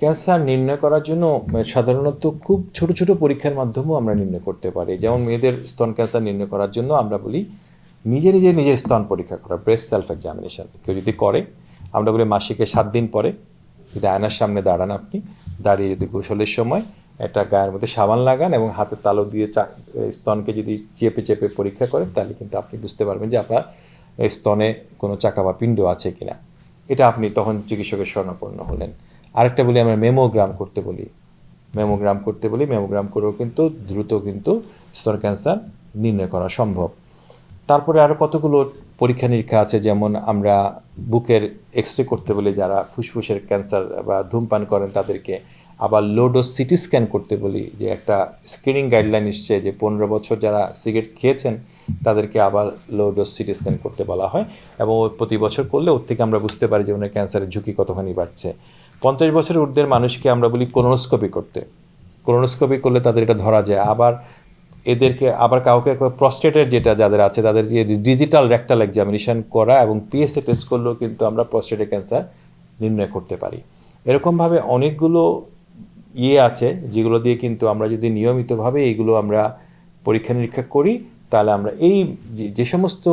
Cancer নির্ণয় করার জন্য সাধারণত খুব ছোট ছোট পরীক্ষার মাধ্যমেও আমরা নির্ণয় করতে পারি। যেমন মেয়েদের স্তন ক্যান্সার নির্ণয় করার জন্য আমরা বলি, নিজে নিজে নিজের স্তন পরীক্ষা করা ব্রেস্ট সেলফ এক্সামিনেশন কেউ যদি করে, আমরা বলি মাসিকে সাত দিন পরে, যদি আয়নার সামনে দাঁড়ান আপনি, দাঁড়িয়ে যদি গোসলের সময় একটা গায়ের মধ্যে সাবান লাগান এবং হাতের তালু দিয়ে চা- স্তনকে যদি চেপে চেপে পরীক্ষা করেন, তাহলে কিন্তু আপনি বুঝতে পারবেন যে আপনার স্তনে কোনো চাকা বা পিণ্ড আছে কিনা। এটা আপনি তখন চিকিৎসকের শরণাপন্ন হলেন। আরেকটা বলি, আমরা মেমোগ্রাম করতে বলি। মেমোগ্রাম করতে বলি মেমোগ্রাম করেও কিন্তু দ্রুত কিন্তু স্তন ক্যান্সার নির্ণয় করা সম্ভব। তারপরে আরও কতগুলো পরীক্ষা নিরীক্ষা আছে, যেমন আমরা বুকের এক্স রে করতে বলি, যারা ফুসফুসের ক্যান্সার বা ধূমপান করেন তাদেরকে। আবার লোডোস সিটি স্ক্যান করতে বলি, যে একটা স্ক্রিনিং গাইডলাইন এসছে যে পনেরো বছর যারা সিগারেট খেয়েছেন, তাদেরকে আবার লোডোস সিটি স্ক্যান করতে বলা হয়। এবং প্রতি বছর করলে ওর থেকে আমরা বুঝতে পারি যে ওনার ক্যান্সারের ঝুঁকি কতখানি বাড়ছে। পঞ্চাশ বছরের ঊর্ধ্বের মানুষকে আমরা বলি কোলোনোস্কোপি করতে। কোলোনোস্কোপি করলে তাদের এটা ধরা যায়। আবার এদেরকে, আবার কাউকে প্রস্টেটের যেটা যাদের আছে, তাদের ডিজিটাল রেক্টাল এক্সামিনেশন করা এবং পিএসএ টেস্ট করলেও কিন্তু আমরা প্রস্টেটের ক্যান্সার নির্ণয় করতে পারি। এরকমভাবে অনেকগুলো ইয়ে আছে যেগুলো দিয়ে কিন্তু আমরা যদি নিয়মিতভাবে এইগুলো আমরা পরীক্ষা নিরীক্ষা করি, তাহলে আমরা এই যে- সমস্ত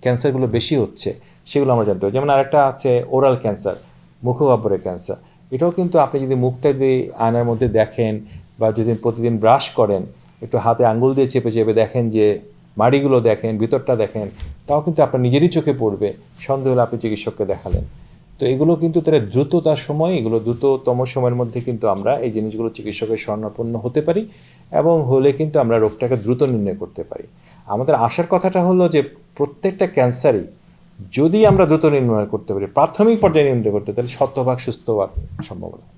ক্যান্সারগুলো বেশি হচ্ছে, সেগুলো আমরা জানতে পারি যেমন আরেকটা আছে ওরাল ক্যান্সার মুখগহ্বরের ক্যান্সার এটাও কিন্তু আপনি যদি মুখটা যদি আয়নার মধ্যে দেখেন বা যদি প্রতিদিন ব্রাশ করেন, একটু হাতে আঙ্গুল দিয়ে চেপে চেপে দেখেন যে মাড়িগুলো দেখেন, ভিতরটা দেখেন, তাও কিন্তু আপনার নিজেরই চোখে পড়বে। সন্দেহ হলে আপনি চিকিৎসককে দেখালেন। তো এগুলো কিন্তু তারা দ্রুততার সময়, এগুলো দ্রুততম সময়ের মধ্যে কিন্তু আমরা এই জিনিসগুলো চিকিৎসকের স্বর্ণাপন্ন হতে পারি এবং হলে কিন্তু আমরা রোগটাকে দ্রুত নির্ণয় করতে পারি। আমাদের আশার কথাটা হলো যে প্রত্যেকটা ক্যান্সারই যদি আমরা দ্রুত নির্ণয় করতে পারি, প্রাথমিক পর্যায়ে নির্ণয় করতে, তাহলে শতভাগ সুস্থ হওয়ার সম্ভাবনা